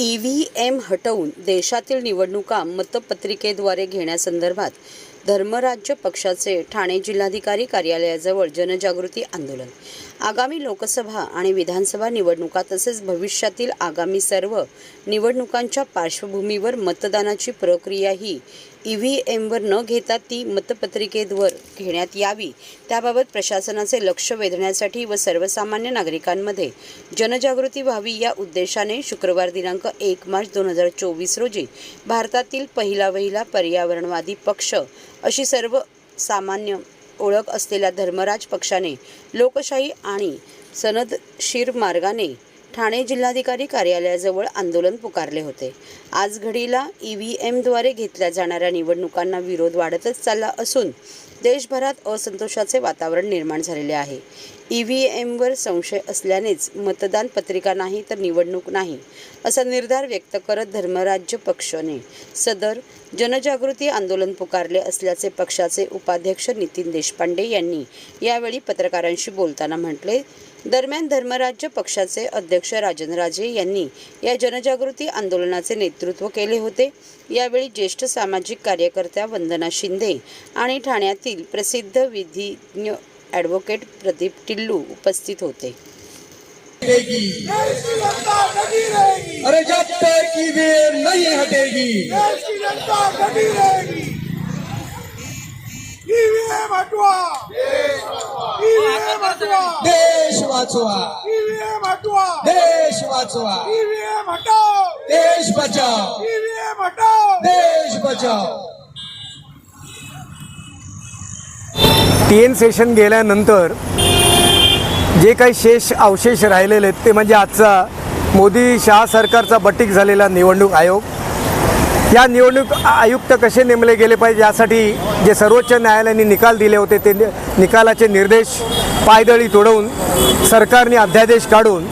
E V M हटवून देशातील निवडणुका मतपत्रिकेद्वारे घेण्यासंदर्भात धर्मराज्य पक्षाचे ठाणे जिल्हाधिकारी कार्यालयाजवळ जनजागृती आंदोलन. आगामी लोकसभा आणि विधानसभा निवडणुका तसेच भविष्यातील आगामी सर्व निवडणुकांच्या पार्श्वभूमीवर मतदानाची प्रक्रिया ही ई व्ही एमवर न घेता ती मतपत्रिकेद्वर घेण्यात यावी. त्याबाबत प्रशासनाचे लक्ष वेधण्यासाठी व सर्वसामान्य नागरिकांमध्ये जनजागृती व्हावी या उद्देशाने शुक्रवार दिनांक एक मार्च दोन हजार चोवीस रोजी भारतातील पहिला वहिला पर्यावरणवादी पक्ष अशी सर्व सामान्य ओळख असलेल्या धर्मराज पक्षाने लोकशाही आणि सनदशीर मार्गाने ठाणे जिल्हाधिकारी कार्यालयाजवळ आंदोलन पुकारले होते. आज घडीला ई व्ही एमद्वारे घेतल्या जाणाऱ्या निवडणुकांना विरोध वाढतच चालला असून देशभरात असंतोषाचे वातावरण निर्माण झालेले आहे. ई व्ही एमवर संशय असल्यानेच मतदान पत्रिका नाही तर निवडणूक नाही असा निर्धार व्यक्त करत धर्मराज्य पक्षाने सदर जनजागृती आंदोलन पुकारले असल्याचे पक्षाचे उपाध्यक्ष नितीन देशपांडे यांनी यावेळी पत्रकारांशी बोलताना म्हटले दरम्यान धर्मराज्य पक्षाचे अध्यक्ष राजन राजे यांनी या जनजागृती आंदोलनाचे नेतृत्व केले होते. यावेळी ज्येष्ठ सामाजिक कार्यकर्त्या वंदना शिंदे आणि ठाण्यातील प्रसिद्ध विधिज्ञ ॲडव्होकेट प्रदीप टिल्लू उपस्थित होते. अरे जब तक नहीं हटेगी। ईवीएम हटवा ईवीएम हटवा वाचवा. ईवीएम हटवा. देश वाचवा. ईवीएम हटाओ. देश बचाओ. ईवीएम हटाओ. देश बचाओ. तीन सेशन गेल्यानंतर जे काही शेष अवशेष राहिलेले आहेत ते म्हणजे आजचा मोदी शहा सरकारचा बटीक झालेला निवडणूक आयोग. या निवडणूक आयुक्त कसे नेमले गेले पाहिजे? यासाठी जे सर्वोच्च न्यायालयाने निकाल दिले होते ते निकालाचे निर्देश पायदळी तोडवून सरकारने अध्यादेश काढून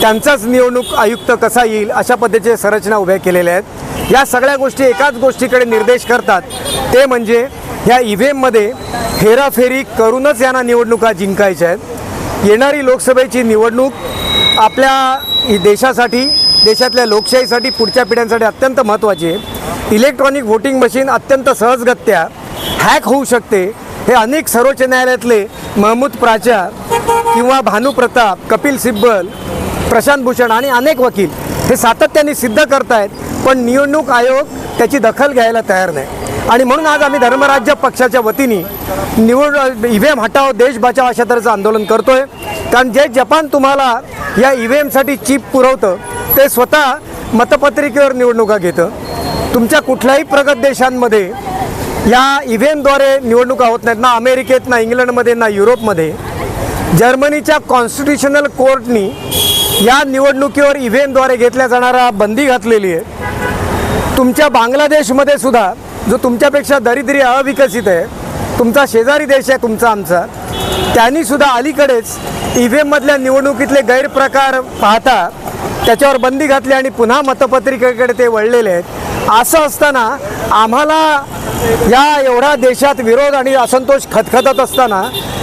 त्यांचाच निवडणूक आयुक्त कसा येईल अशा पद्धतीचे संरचना उभ्या केलेल्या आहेत. या सगळ्या गोष्टी एकाच गोष्टीकडे निर्देश करतात. ते म्हणजे ह्या ई व्ही एममध्ये हेराफेरी करूनच यांना निवडणुका जिंकायच्या आहेत. येणारी लोकसभेची निवडणूक आपल्या देशासाठी देशातल्या लोकशाहीसाठी पुढच्या पिढ्यांसाठी अत्यंत महत्त्वाची आहे. इलेक्ट्रॉनिक व्होटिंग मशीन अत्यंत सहजगत्या हॅक होऊ शकते. हे अनेक सर्वोच्च न्यायालयातले महमूद प्राचार किंवा भानू प्रताप कपिल सिब्बल प्रशांत भूषण आणि अनेक वकील हे सातत्याने सिद्ध करतायत पण निवडणूक आयोग त्याची दखल घ्यायला तयार नाही. आणि म्हणून आज आम्ही धर्मराज्य पक्षाच्या वतीने निवड ई व्ही एम हटाव देश बचाव अशा तऱ्हेचं आंदोलन करतोय. कारण जे जपान तुम्हाला या ई व्ही एमसाठी चिप पुरवतं ते स्वतः मतपत्रिकेवर निवडणुका घेतं. तुमच्या कुठल्याही प्रगत देशांमध्ये या ई व्ही एमद्वारे निवडणुका होत नाहीत ना अमेरिकेत ना इंग्लंडमध्ये ना युरोपमध्ये. जर्मनीच्या कॉन्स्टिट्युशनल कोर्टनी या निवडणुकीवर ई व्ही एमद्वारे घेतल्या जाणारा बंदी घातलेली आहे. तुमच्या बांगलादेशमध्ये सुद्धा जो तुमच्यापेक्षा दरिद्री अविकसित आहे तुमचा शेजारी देश आहे तुमचा आमचा त्यांनी सुद्धा अलीकडेच ई व्ही एममधल्या निवडणुकीतले गैरप्रकार पाहता त्याच्यावर बंदी घातली आणि पुन्हा मतपत्रिकेकडे ते वळलेले आहेत. असं असताना आम्हाला या एवढ्या देशात विरोध आणि असंतोष खतखतत असताना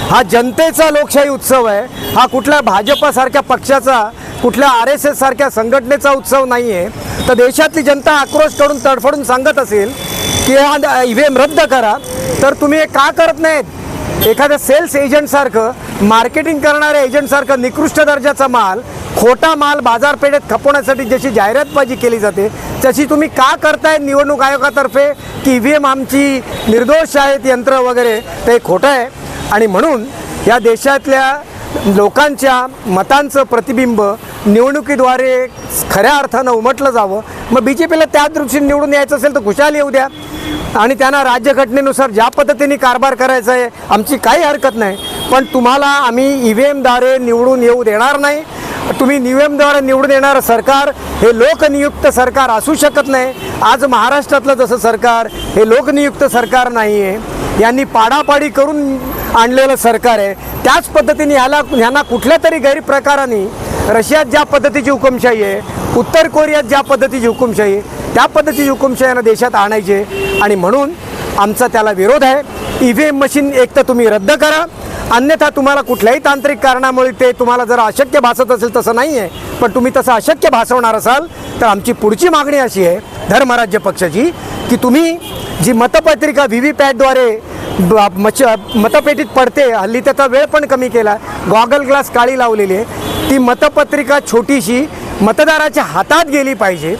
हा जनतेचा लोकशाही उत्सव आहे हा कुठल्या भाजपसारख्या पक्षाचा कुठल्या आर एस एस सारख्या संघटनेचा उत्सव नाही आहे तर देशातली जनता आक्रोश करून तडफडून सांगत असेल की हा ई व्ही एम रद्द करा. तर तुम्ही हे का करत नाहीत? एखाद्या सेल्स एजंटसारखं मार्केटिंग करणाऱ्या एजंटसारखं निकृष्ट दर्जाचा माल खोटा माल बाजारपेठेत खपवण्यासाठी जशी जाहिरातबाजी केली जाते तशी तुम्ही का करताय निवडणूक आयोगातर्फे? की ई व्ही एम आमची निर्दोष आहेत यंत्र वगैरे ते खोटं आहे. आणि म्हणून या देशातल्या लोकांच्या मतांचं प्रतिबिंब निवडणुकीद्वारे खऱ्या अर्थानं उमटलं जावं. मग बी जे पीला त्या दृष्टीने निवडून यायचं असेल तर खुशाल येऊ द्या. आणि त्यांना राज्यघटनेनुसार ज्या पद्धतीने कारभार करायचा आहे आमची काही हरकत नाही. पण तुम्हाला आम्ही ई व्ही एमद्वारे निवडून येऊ देणार नाही. तुम्ही नियमद्वारे निवडून येणारं सरकार हे लोकनियुक्त सरकार असू शकत नाही. आज महाराष्ट्रातलं जसं सरकार हे लोकनियुक्त सरकार नाही आहे यांनी पाडापाडी करून आणलेलं सरकार आहे. त्याच पद्धतीने ह्याला ह्यांना कुठल्या तरी गैरप्रकाराने रशियात ज्या पद्धतीची हुकुमशाही आहे उत्तर कोरियात ज्या पद्धतीची हुकुमशाही आहे त्या पद्धतीची हुकुमशाहीनं देशात आणायची. आणि म्हणून आमचा त्याला विरोध आहे. ई व्ही एम मशीन एक तर तुम्ही रद्द करा. अन्यथा तुम्हाला कुठल्याही तांत्रिक कारणामुळे ते तुम्हाला जर अशक्य भासत असेल तसं नाही आहे पण तुम्ही तसं अशक्य भासवणार असाल तर आमची पुढची मागणी अशी आहे धर्मराज्य पक्षाची की तुम्ही जी मतपत्रिका व्ही व्ही पॅटद्वारे मच मतपेटीत पडते. हल्ली त्याचा वेळ पण कमी केला. गॉगल ग्लास काळी लावलेली आहे. ती मतपत्रिका छोटीशी मतदाराच्या हातात गेली पाहिजे.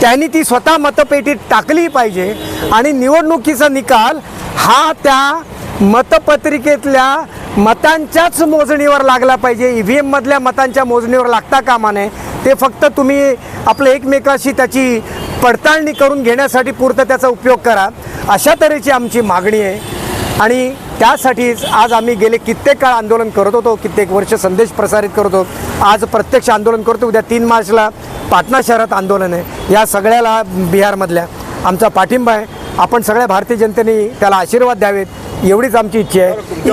त्यांनी ती स्वतः मतपेटीत टाकली पाहिजे. आणि निवडणुकीचा निकाल हा त्या मतपत्रिकेतल्या मतांच्याच मोजणीवर लागला पाहिजे. ई व्ही एममधल्या मतांच्या मोजणीवर लागता कामा नये. ते फक्त तुम्ही आपलं एकमेकाशी त्याची पडताळणी करून घेण्यासाठी पुरतं त्याचा उपयोग करा. अशा तऱ्हेची आमची मागणी आहे. आणि त्यासाठीच आज आम्ही गेले कित्येक काळ आंदोलन करत होतो कित्येक वर्ष संदेश प्रसारित करतो आज प्रत्यक्ष आंदोलन करतो. उद्या तीन मार्चला पाटणा शहरात आंदोलन आहे. या सगळ्याला बिहारमधल्या आमचा पाठिंबा आहे. आपण सगळ्या भारतीय जनतेने त्याला आशीर्वाद द्यावेत एवढीच आमची इच्छा आहे.